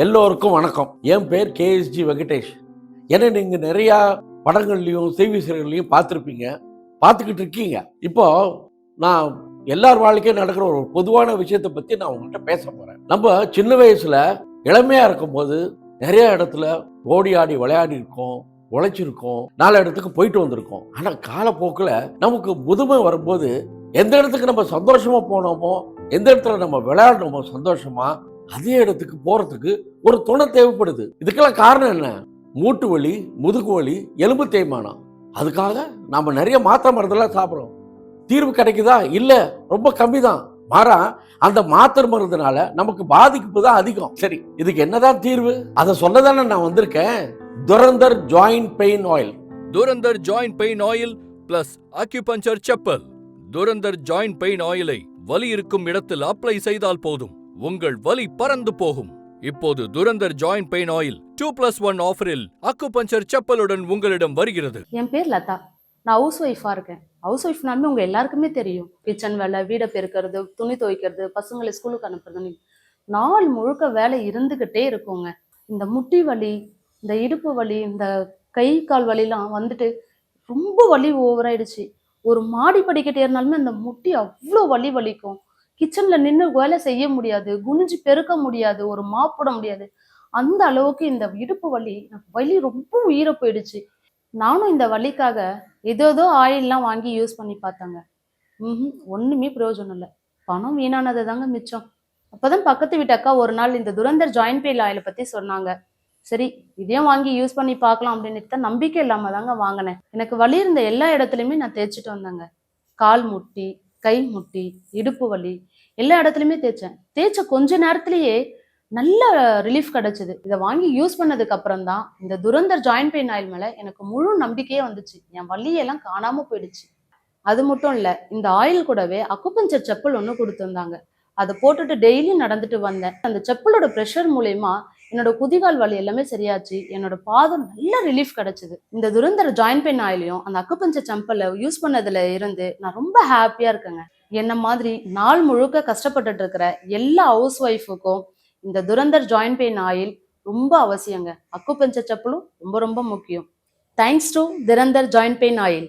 எல்லோருக்கும் வணக்கம். என் பேர் கேஎஸ்ஜி வெங்கடேஷ். ஏன்னா நீங்கள் நிறையா படங்கள்லையும் செய்தி பார்த்துருப்பீங்க. பார்த்துக்கிட்டு இருக்கீங்க. இப்போ நான் எல்லார் வாழ்க்கையும் நடக்கிற ஒரு பொதுவான விஷயத்தை பற்றி நான் உங்கள்கிட்ட பேச போகிறேன் நம்ம சின்ன வயசில் இளமையாக இருக்கும்போது நிறைய இடத்துல ஓடி ஆடி விளையாடி இருக்கோம் உழைச்சிருக்கோம் நாலு இடத்துக்கு போயிட்டு வந்திருக்கோம். ஆனால் காலப்போக்கில் நமக்கு முதுமை வரும்போது எந்த இடத்துக்கு நம்ம சந்தோஷமாக போனோமோ எந்த இடத்துல நம்ம விளையாடணுமோ சந்தோஷமாக அதே இடத்துக்கு போகிறதுக்கு ஒரு துணை தேவைப்படுது. இதுக்கெல்லாம் காரணம் என்ன? மூட்டு வலி முதுகு வலி எலும்பு தேய்மானம். அதுக்காக நாம் நிறைய மாத்திரை மருந்தெல்லாம் சாப்பிட்றோம். தீர்வு கிடைக்குதா? இல்லை. ரொம்ப கம்மி தான் மாறா அந்த மாத்திரை மருந்துனால நமக்கு பாதிப்பு தான் அதிகம். சரி இதுக்கு என்னதான் தீர்வு? அதை சொல்லதானே நான் வந்திருக்கேன். Durandhar joint pain oil. Durandhar joint pain oil plus acupuncture chappal. Durandhar joint pain ஆயிலை வலி இருக்கும் இடத்தில் அப்ளை செய்தால் போதும். உங்கள் வலி பறந்து போகும். இப்போது Durandhar joint pain oil two plus one ஆஃபரில் அக்குபஞ்சர் செப்பலுடன் உங்களிடம் வருகிறது. என் பேர் லதா. நான் ஹவுஸ் ஒய்ஃபாக இருக்கேன். ஹவுஸ் ஒய்ஃப்னாலுமே உங்கள் எல்லாருக்குமே தெரியும். கிச்சன் வேலை வீடை பெருக்கிறது துணி துவைக்கிறது பசங்களை ஸ்கூலுக்கு அனுப்புறது நாள் முழுக்க வேலை இருந்துக்கிட்டே இருக்குங்க. இந்த முட்டி வலி இந்த இடுப்பு வலி இந்த கை கால் வலிலாம் வந்துட்டு ரொம்ப வலி ஓவராயிடுச்சு ஒரு மாடி படிக்கட்டு ஏறினாலுமே அந்த முட்டி அவ்வளோ வலி வலிக்கும். கிச்சனில் நின்று வேலை செய்ய முடியாது குனிஞ்சு பெருக்க முடியாது ஒரு மாப்பிட முடியாது. அந்த அளவுக்கு இந்த இடுப்பு வலி எனக்கு வலி ரொம்ப உயிரை போயிடுச்சு. நானும் இந்த வலிக்காக ஏதோ ஆயில்லாம் வாங்கி யூஸ் பண்ணி பார்த்தாங்க. ம் ஒன்றுமே பிரயோஜனம் இல்லை. பணம் வீணானது தாங்க மிச்சம். அப்போதான் பக்கத்து வீட்டு அக்கா ஒரு நாள் இந்த துரந்தர் ஜாயின் பெயில் ஆயிலை பற்றி சொன்னாங்க. சரி இதையும் வாங்கி யூஸ் பண்ணி பார்க்கலாம் அப்படின்னு தான் நம்பிக்கை இல்லாமல் தாங்க வாங்கினேன். எனக்கு வலி இருந்த எல்லா இடத்துலையுமே நான் தேய்ச்சிட்டு வந்தேங்க. கால் முட்டி கை முட்டி இடுப்பு வலி எல்லா இடத்துலையுமே தேய்ச்சேன். தேய்ச்ச கொஞ்ச நேரத்திலேயே நல்ல ரிலீஃப் கிடைச்சது. இதை வாங்கி யூஸ் பண்ணதுக்கு அப்புறம் தான் இந்த துரந்தர் ஜாயின் பெயின் ஆயில் மேலே எனக்கு முழு நம்பிக்கையே வந்துச்சு. என் வலியெல்லாம் காணாம போயிடுச்சு. அது மட்டும் இல்ல இந்த ஆயில் கூடவே அக்குப்பஞ்சர் செப்பல் ஒன்று கொடுத்துருந்தாங்க. அதை போட்டுட்டு டெய்லி நடந்துட்டு வந்தேன். அந்த செப்பலோட ப்ரெஷர் மூலயமா என்னோட குதிகால் வலி எல்லாமே சரியாச்சு. என்னோட பாதம் நல்ல ரிலீஃப் கிடைச்சது. இந்த துரந்தர் ஜாயிண்ட் பெயின் ஆயிலையும் அந்த அக்குப்பஞ்ச செப்பலை யூஸ் பண்ணதுல இருந்து நான் ரொம்ப ஹாப்பியா இருக்கேங்க. என்ன மாதிரி நாள் முழுக்க கஷ்டப்பட்டுட்டு இருக்கிற எல்லா ஹவுஸ் ஒய்ஃபுக்கும் இந்த துரந்தர் ஜாயின் பெயின் ஆயில் ரொம்ப அவசியங்க. அக்குப்பஞ்ச செப்பலும் ரொம்ப ரொம்ப முக்கியம். Thanks to Durandhar joint pain oil.